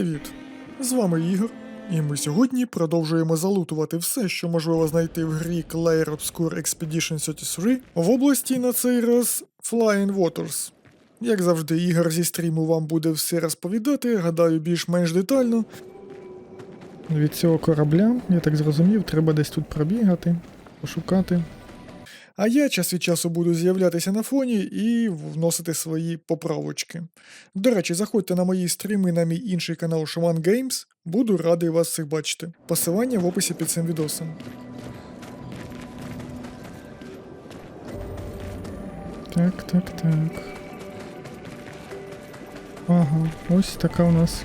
Привіт! З вами Ігор, і ми сьогодні продовжуємо залутувати все, що можливо знайти в грі Clair Obscure Expedition 33 в області на цей раз Flying Waters. Як завжди, Ігор зі стріму вам буде все розповідати, гадаю, більш-менш детально. Від цього корабля, я так зрозумів, треба десь тут пробігати, пошукати. А я час від часу буду з'являтися на фоні і вносити свої поправочки. До речі, заходьте на мої стріми на мій інший канал Шаман Games. Буду радий вас всіх бачити. Посилання в описі під цим відосом. Так, так, так. Ага, ось така у нас.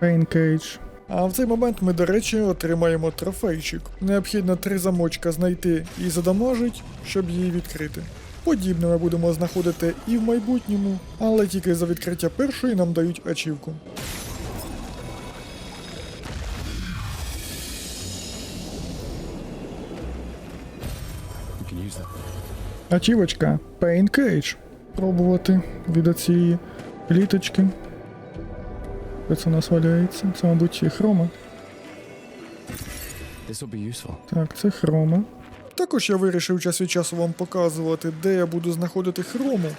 Cage. А в цей момент ми, до речі, отримаємо трофейчик. Необхідно три замочка знайти і задамажить, щоб її відкрити. Подібне ми будемо знаходити і в майбутньому, але тільки за відкриття першої нам дають ачівку. Ачівочка Pain Cage. Пробувати від цієї кліточки. Це у нас валяється? Це, мабуть, хрома. This will be useful. Так, це хрома. Також я вирішив час від часу вам показувати, де я буду знаходити хрому.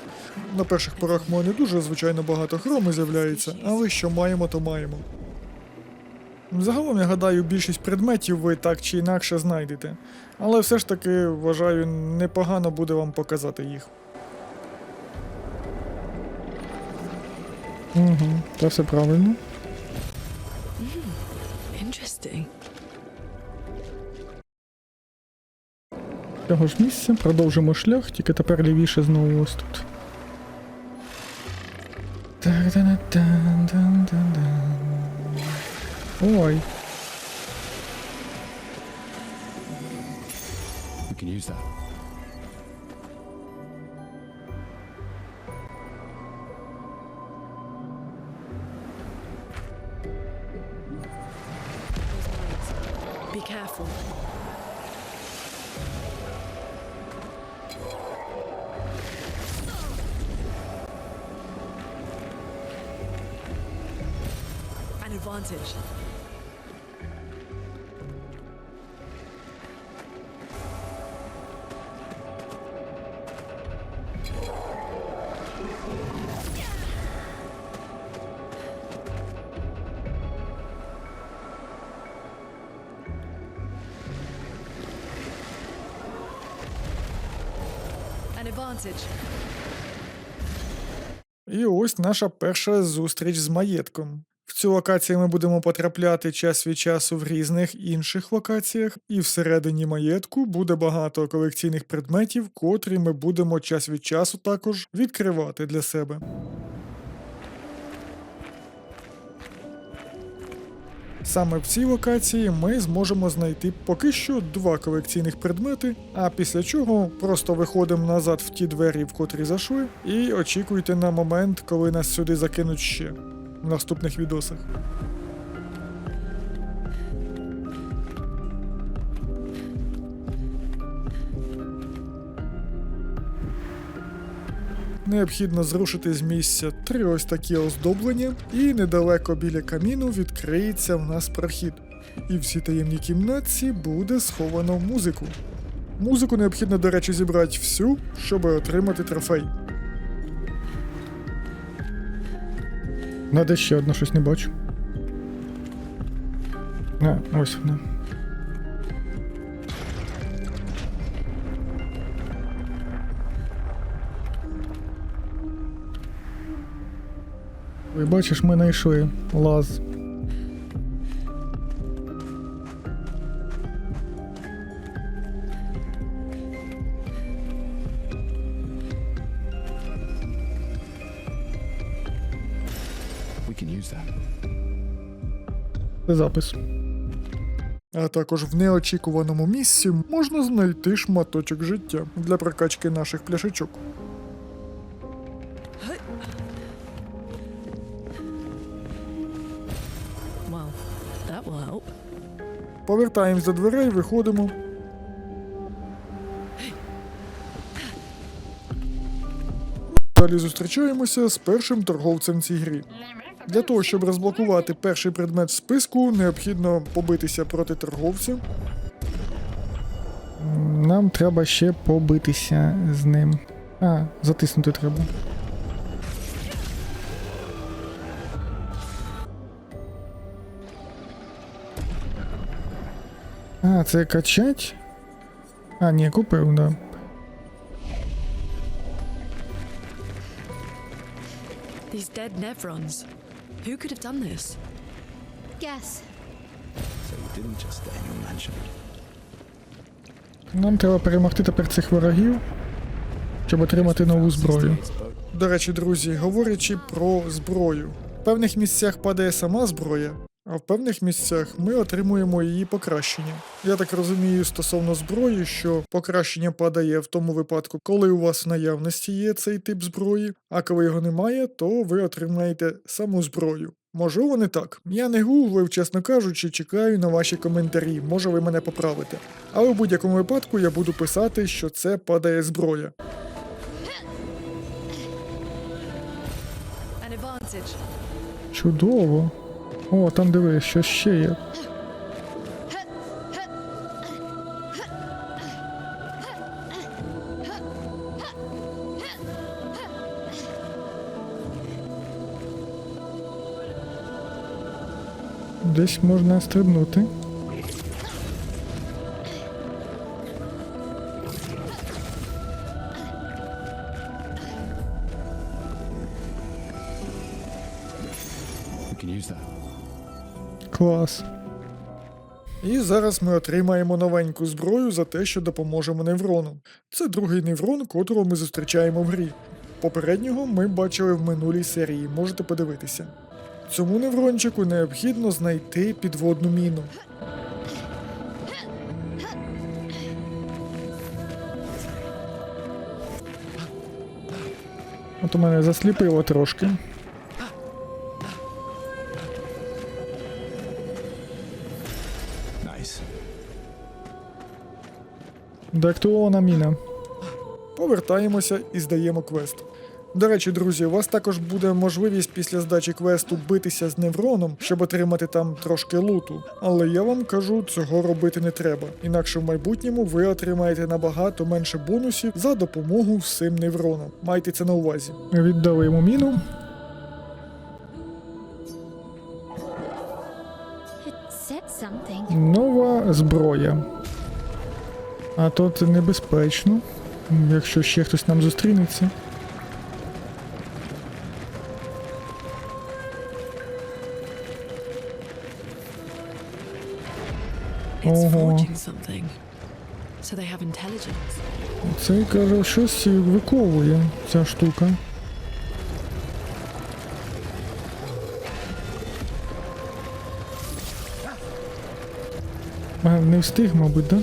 На перших порах в мене дуже, звичайно, багато хроми з'являється, але що маємо, то маємо. Загалом, я гадаю, більшість предметів ви так чи інакше знайдете. Але все ж таки, вважаю, непогано буде вам показати їх. Угу, це все правильно. Interesting. цього ж місця продовжимо шлях, тільки тепер лівіше знову ось тут. Ой, We can use that. Advantage. An advantage. і ось наша перша зустріч з маєтком. В цю локацію ми будемо потрапляти час від часу в різних інших локаціях, і всередині маєтку буде багато колекційних предметів, котрі ми будемо час від часу також відкривати для себе. Саме в цій локації ми зможемо знайти поки що два колекційних предмети, а після чого просто виходимо назад в ті двері, в котрі зайшли, і очікуйте на момент, коли нас сюди закинуть ще в наступних відосах. Необхідно зрушити з місця три ось такі оздоблення, і недалеко біля каміну відкриється в нас прохід. І в цій таємній кімнатці буде сховано музику. Музику необхідно, до речі, зібрати всю, щоб отримати трофей. Надо ще одна щось не бачу. А, ось вона. Ви бачиш, ми знайшли лаз. Це запис. А також в неочікуваному місці можна знайти шматочок життя для прокачки наших пляшечок. That. Повертаємось до дверей, виходимо. Далі зустрічаємося з першим торговцем в цій грі. Для того, щоб розблокувати перший предмет в списку, необхідно побитися проти торговця. Нам треба ще побитися з ним. А, затиснути треба. А, це качать? А, ні, купив, да. These dead Nevrons. Who could have done this? Guess. So you didn't just stay in your mansion. Нам треба перемогти тепер цих ворогів, щоб отримати нову зброю. До речі, друзі, говорячи про зброю, в певних місцях падає сама зброя, а в певних місцях ми отримуємо її покращення. Я так розумію стосовно зброї, що покращення падає в тому випадку, коли у вас в наявності є цей тип зброї, а коли його немає, то ви отримаєте саму зброю. Можливо, не так. Я не гуглив, чесно кажучи, чекаю на ваші коментарі, може ви мене поправите. Але в будь-якому випадку я буду писати, що це падає зброя. Чудово. О, там диви, що ще є. Десь можна стрибнути. Клас. І зараз ми отримаємо новеньку зброю за те, що допоможемо неврону. Це другий неврон, котрого ми зустрічаємо в грі. Попереднього ми бачили в минулій серії, можете подивитися. Цьому неврончику необхідно знайти підводну міну. От у мене засліпило трошки. Деактивована міна. Повертаємося і здаємо квест. До речі, друзі, у вас також буде можливість після здачі квесту битися з невроном, щоб отримати там трошки луту. Але я вам кажу, цього робити не треба. Інакше в майбутньому ви отримаєте набагато менше бонусів за допомогу всім невронам. Майте це на увазі. Віддали йому міну. Нова зброя. А то це небезпечно, якщо ще хтось нам зустрінеться. Ого. Це каже, щось виковує ця штука. А, не встиг, мабуть, да?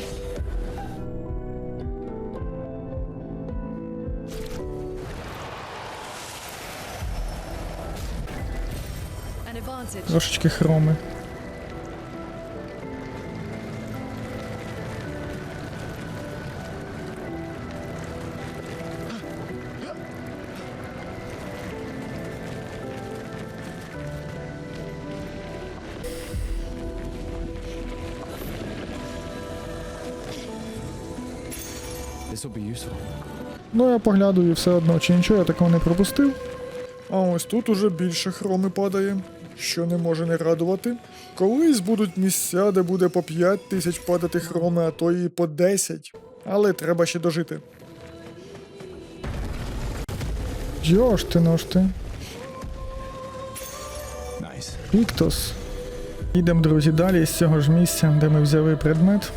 Трошечки хроми. Ну, я поглядаю все одно, чи нічого я такого не пропустив. А ось тут уже більше хроми падає, що не може не радувати. Колись будуть місця, де буде по 5 тисяч падати хроми, а то і по 10. Але треба ще дожити. Йо ж ти нож ти. Піктос. Їдемо, друзі, далі з цього ж місця, де ми взяли предмет.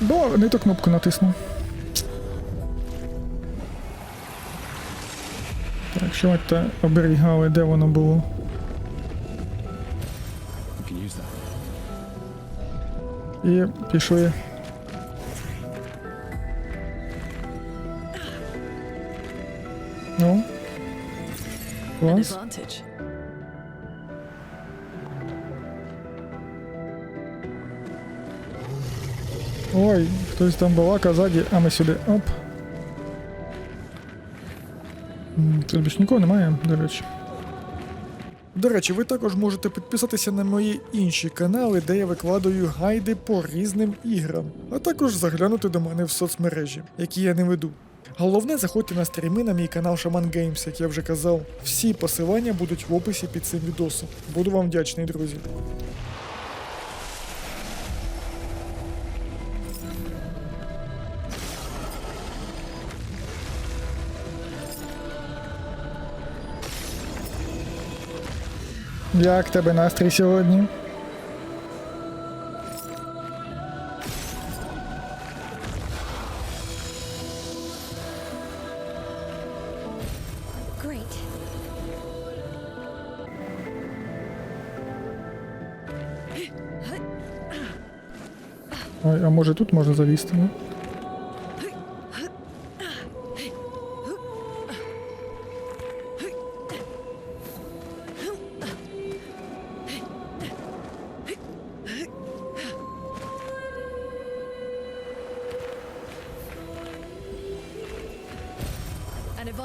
Бо не ту кнопку натиснув. Ми оберігали, де воно було? І пішли. Ну. Клас. Ой, хтось там балака ззаді, а ми сюди. Оп. Тут більш нікого немає, до речі. До речі, ви також можете підписатися на мої інші канали, де я викладаю гайди по різним іграм, а також заглянути до мене в соцмережі, які я не веду. Головне, заходьте на стріми на мій канал Shaman Games, як я вже казав. Всі посилання будуть в описі під цим відосом. Буду вам вдячний, друзі. Як тебе настрій сьогодні? Ой, а може тут можна залізти, ну?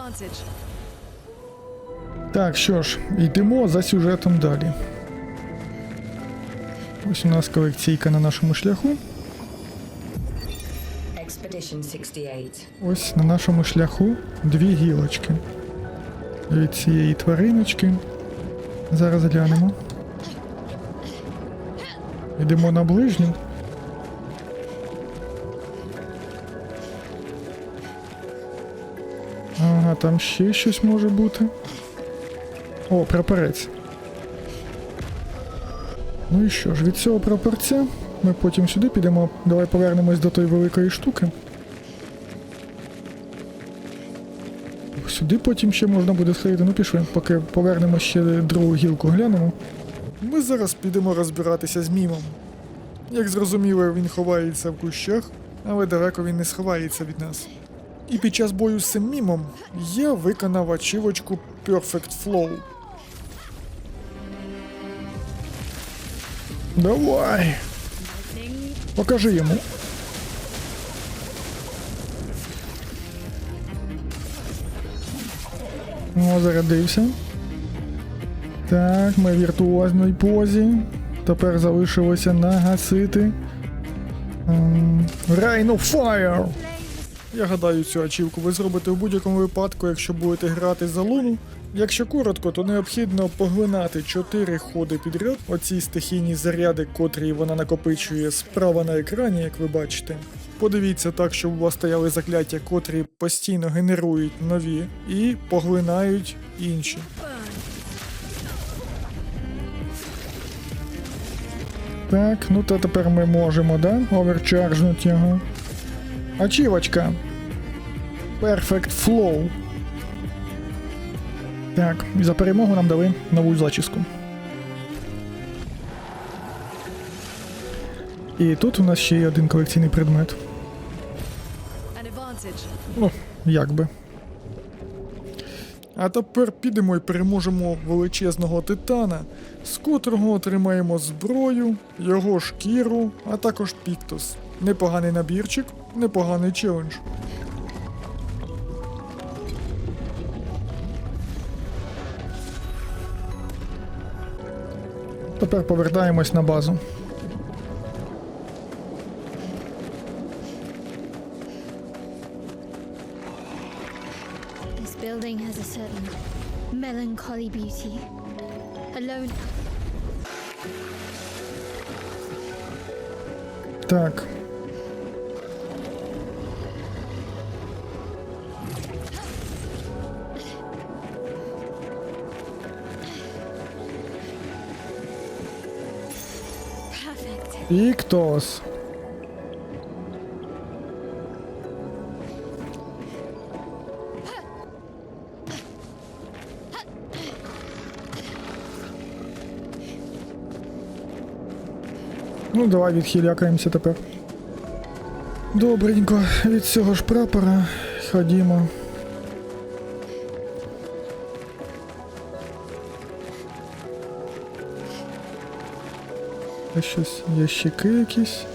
Advantage. Так, що ж, йдемо за сюжетом далі. Ось у нас колекційка на нашому шляху. Ось на нашому шляху дві гілочки. Від цієї твариночки. Зараз глянемо. Йдемо на ближню. Ага, там ще щось може бути. О, прапорець. Ну і що ж, від цього прапорця ми потім сюди підемо. Давай повернемось до тої великої штуки. Сюди потім ще можна буде сходити. Ну пішли, поки повернемо ще другу гілку, глянемо. Ми зараз підемо розбиратися з мімом. Як зрозуміло, він ховається в кущах, але далеко він не сховається від нас. І під час бою з цим мімом я виконав ачівочку Perfect Flow. Давай! Покажи йому. О, зарядився. Так, ми в віртуозній позі. Тепер залишилося нагасити. Ем, Rain of Fire! Я гадаю, цю ачівку ви зробите в будь-якому випадку, якщо будете грати за луну. Якщо коротко, то необхідно поглинати 4 ходи підряд, оці стихійні заряди, котрі вона накопичує справа на екрані, як ви бачите. Подивіться так, щоб у вас стояли закляття, котрі постійно генерують нові і поглинають інші. Так, ну то тепер ми можемо, да? Оверчаржнути його. Ачівочка. Perfect Flow. Так, і за перемогу нам дали нову зачіску. І тут у нас ще є один колекційний предмет. Ну, як би. А тепер підемо і переможемо величезного титана, з котрого отримаємо зброю, його шкіру, а також піктос. Непоганий набірчик, непоганий челендж. Тепер повертаємось на базу. This building has a certain melancholy beauty. Alone. Так. Піктос. Ну, давай відхилякаємося тепер. Добренько, від цього ж прапора ходімо. А щось ящики якісь.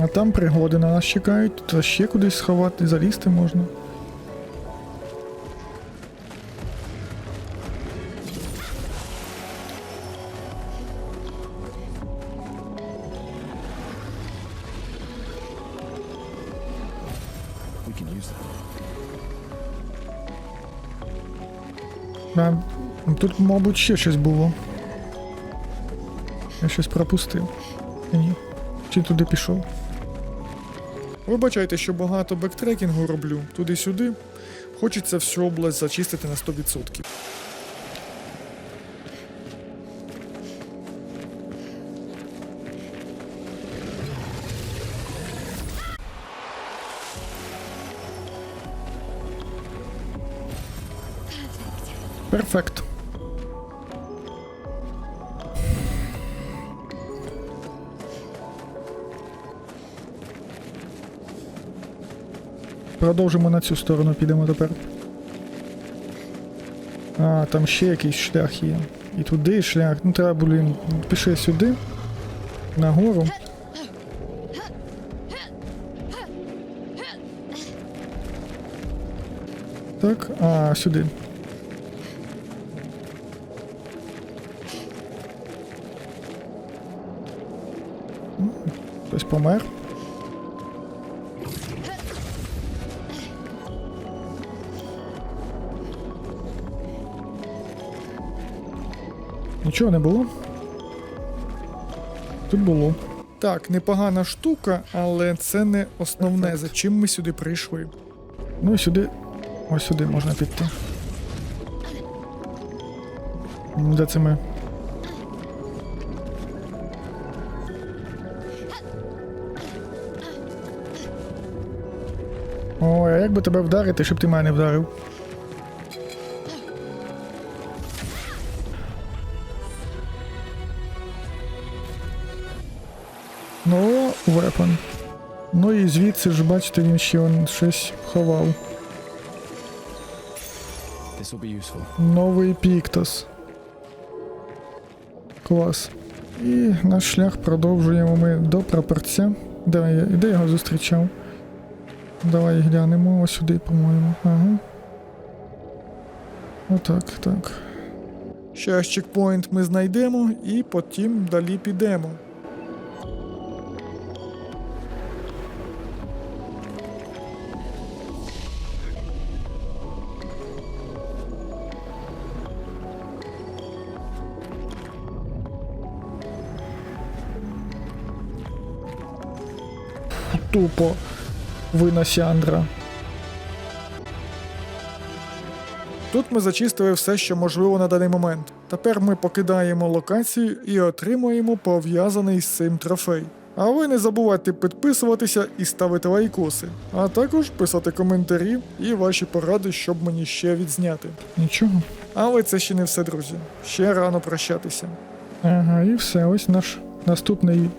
А там пригоди на нас чекають, тут ще кудись сховати, залізти можна. Тут, мабуть, ще щось було. Я щось пропустив. Ні. Чи туди пішов? Вибачайте, що багато бектрекінгу роблю туди-сюди. Хочеться всю область зачистити на 100%. Перфект. Продовжимо на цю сторону, підемо тепер. А, там ще якийсь шлях є. І туди шлях. Ну треба, блін, пішли сюди. Нагору. Так, а, сюди. Хтось помер. Нічого не було. Тут було. Так, непогана штука, але це не основне, за чим ми сюди прийшли. Ну і сюди. Ось сюди можна піти. Де це ми? Ой, а як би тебе вдарити, щоб ти мене вдарив? Ну. Ну і звідси ж, бачите, він ще он щось ховав. Новий Піктос. Клас. І наш шлях продовжуємо ми до прапорця. Де, я, де я його зустрічав? Давай глянемо ось сюди, по-моєму. Ага. Отак, так. Ще чекпоінт ми знайдемо і потім далі підемо. Тупо виносяндра. Тут ми зачистили все, що можливо на даний момент. Тепер ми покидаємо локацію і отримуємо пов'язаний з цим трофей. А ви не забувайте підписуватися і ставити лайкоси, а також писати коментарі і ваші поради, щоб мені ще відзняти. Нічого. Але це ще не все, друзі. Ще рано прощатися. Ага, і все, ось наш наступний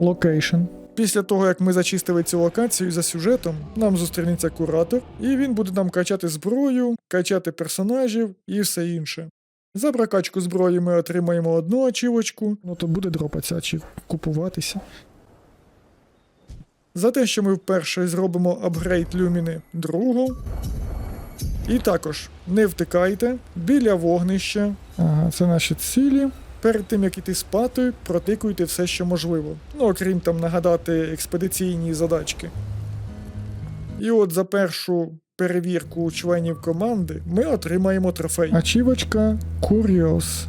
локейшн. Після того, як ми зачистили цю локацію за сюжетом, нам зустрінеться куратор, і він буде нам качати зброю, качати персонажів і все інше. За прокачку зброї ми отримаємо одну ачівочку, Ну то буде дропатися чи купуватися. за те, що ми вперше зробимо апгрейд люміни другу. І також не втикайте біля вогнища. Ага, це наші цілі. Перед тим як іти спати, протикуйте все, що можливо. Ну, окрім там нагадати експедиційні задачки. І от за першу перевірку членів команди ми отримаємо трофей. Ачівочка Curious.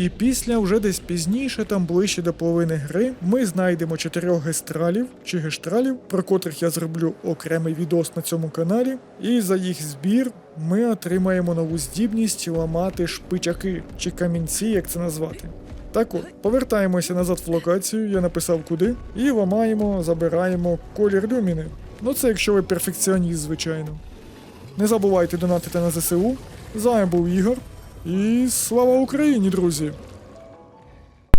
І після, вже десь пізніше, там ближче до половини гри, ми знайдемо чотирьох гестралів чи гештралів, про котрих я зроблю окремий відос на цьому каналі. І за їх збір ми отримаємо нову здібність ламати шпичаки чи камінці, як це назвати. Так от, повертаємося назад в локацію, я написав куди, і ламаємо, забираємо колір люміни. Ну це якщо ви перфекціоніст, звичайно. Не забувайте донатити на ЗСУ. З вами був Ігор. І слава Україні, друзі!